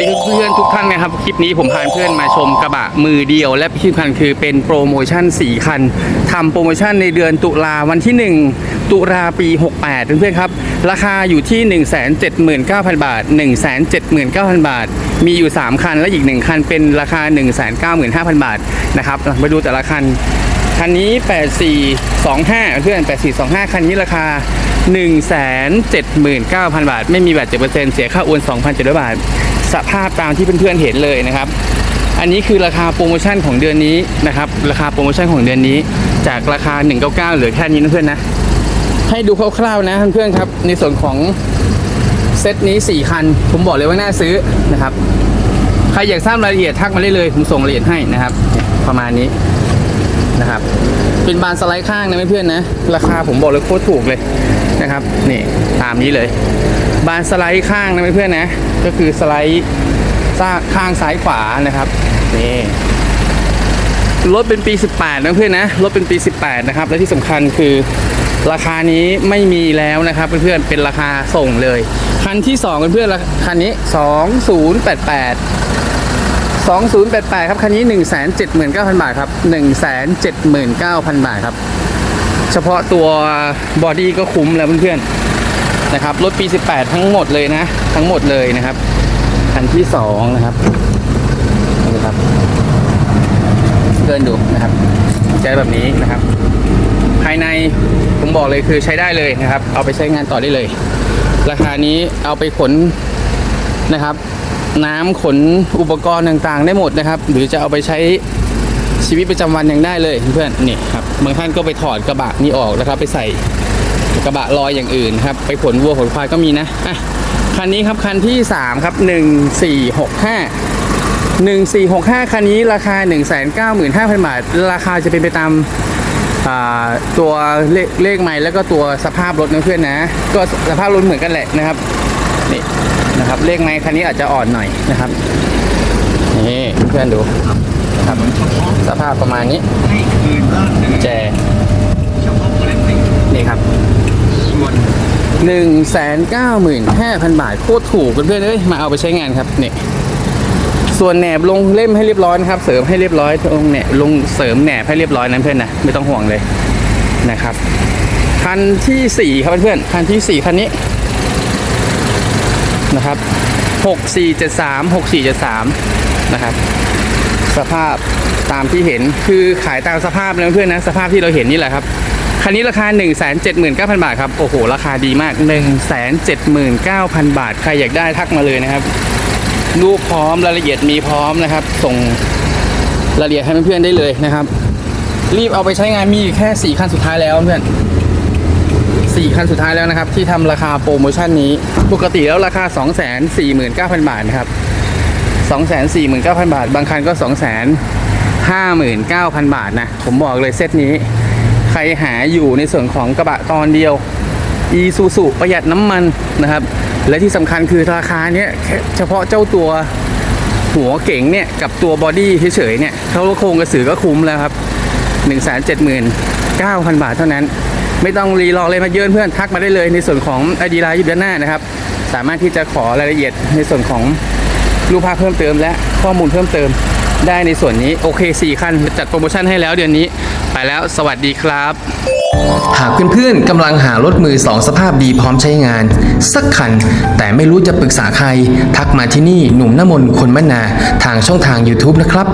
ดีเพื่อนทุกท่านนะครับ คลิปนี้ผมพาเพื่อนมาชมกระบะมือเดียว และที่สำคัญคือเป็นโปรโมชั่น 4 คันทำโปรโมชั่นในเดือนตุลาวันที่ 1 ตุลาปี 68 เพื่อนๆครับ ราคาอยู่ที่ 179,000 บาท 179,000 บาท มีอยู่ 3 คันและอีก 1 คันเป็นราคา 195,000 บาทนะครับไปดูแต่ละคัน คันนี้ 8425 เพื่อน 8425 คันนี้ราคา179,000 บาท ไม่มีแบต7%เสียค่าโอน2,700 บาท สภาพตามที่เพื่อนๆเห็นเลยนะครับ อันนี้คือราคาโปรโมชั่นของเดือนนี้นะครับ ราคาโปรโมชั่นของเดือนนี้ จากราคา 199เหลือแค่นี้นะเพื่อนนะให้ดูคร่าวๆนะเพื่อนๆครับ ในส่วนของเซตนี้ 4 คัน ผมบอกเลยว่าน่าซื้อนะครับ ใครอยากทราบรายละเอียดทักมาได้เลย ผมส่งรายละเอียดให้นะครับ ประมาณนี้นะครับ เป็นบานสไลด์ข้างนะเพื่อนๆนะ ราคาผมบอกเลยโคตรถูกเลยนะครับ นี่ตามนี้เลย บานสไลด์ข้างนะเพื่อนๆนะ ก็คือสไลด์ซ้าข้างซ้ายขวานะครับนี่รถเป็นปี 18 นะเพื่อนนะรถเป็นปี 18 นะครับ และที่สำคัญคือราคานี้ไม่มีแล้วนะครับเพื่อนๆเป็นราคาส่งเลย คันที่2เพื่อนๆคันนี้ 2088 2088 ครับ คันนี้ 179,000 บาทครับ 179,000 บาทครับ เฉพาะตัวบอดี้ก็คุ้มแล้วเพื่อนๆ นะครับรถปี 18 ทั้งหมดเลยนะ ทั้งหมดเลยนะครับคันที่2นะครับนี่นะครับเดินดูนะครับใช้แบบนี้นะครับ ภายในผมบอกเลยคือใช้ได้เลยนะครับ เอาไปใช้งานต่อได้เลย ราคานี้เอาไปขนนะครับ น้ำขนอุปกรณ์ต่างๆ ได้หมดนะครับ หรือจะเอาไปใช้ชีวิตประจำวันยังได้เลยเพื่อนนี่ครับบางท่านก็ไปถอดกระบะนี้ออกแล้วครับ ไปใส่ กระบะลอยอย่างอื่นครับไปขนวัวขนควายก็มีนะอะคันนี้ครับคันที่ 3 ครับ 1465 1465 คันนี้ราคา 195,000 บาท ราคาจะเป็นไปตามตัวเลขเลขไม้แล้วก็ตัวสภาพรถนะเพื่อนนะ ก็สภาพรถเหมือนกันแหละนะครับนี่นะครับเลขไม้คันนี้อาจจะอ่อนหน่อยนะครับนี่เพื่อนดูนะครับสภาพประมาณนี้แจนี่ครับ หนึ่งแสนเก้าหมื่นห้าพันบาทโคตรถูกเพื่อนๆเอ้ยมาเอาไปใช้งานครับนี่ส่วนแหนบลงเล่มให้เรียบร้อยครับ เสริมให้เรียบร้อยลงแหนบลงเสริมแหนบให้เรียบร้อยนั้นเพื่อนนะไม่ต้องห่วงเลยนะครับคันที่สี่ครับเพื่อนๆคันที่สี่คันนี้นะครับหกสี่เจ็ดสามหกสี่เจ็ดสามนะครับ สภาพตามที่เห็นคือขายตามสภาพนะเพื่อนนะสภาพที่เราเห็นนี่แหละครับ คันนี้ราคา 1 7 9 0 0 0 บาทครับ โอ้โห ราคาดีมาก 1 7 9 0 0 0 บาท ใครอยากได้ทักมาเลยนะครับ รูปพร้อมรายละเอียดมีพร้อมนะครับ ส่งรายละเอียดให้เพื่อนๆได้เลยนะครับ รีบเอาไปใช้งานมีแค่ 4 คันสุดท้ายแล้วเพื่อน4คันสุดท้ายแล้วนะครับ ที่ทำราคาโปรโมชั่นนี้ ปกติแล้วราคา 249,000 บาทนะครับ 249,000 บาท บางคันก็ 259,000 บาทนะ ผมบอกเลยเซตนี้ ใครหาอยู่ในส่วนของกระบะตอนเดียวอีซูซูประหยัดน้ำมันนะครับ และที่สำคัญคือราคาเนี้ยเฉพาะเจ้าตัวหัวเก๋งเนี่ย กับตัวบอดี้เฉยๆเนี่ยเขาโครงกระสือก็คุ้มแล้วครับ 1 7 9 0 0 0 บาทเท่านั้น ไม่ต้องรีรอเลยมาเยินเพื่อนทักมาได้เลยในส่วนของไอดีไลน์ยู่ด้านหน้านะครับ สามารถที่จะขอรายละเอียดในส่วนของรูปภาพเพิ่มเติมและข้อมูลเพิ่มเติมได้ในส่วนนี้โอเค 4 คันจัดโปรโมชั่นให้แล้วเดือนนี้ ไปแล้วสวัสดีครับ หากเพื่อนๆกำลังหารถมือสองสภาพดีพร้อมใช้งาน สักคัน แต่ไม่รู้จะปรึกษาใคร ทักมาที่นี่หนุ่มน้ำมนคนมนา ทางช่องทาง YouTube นะครับ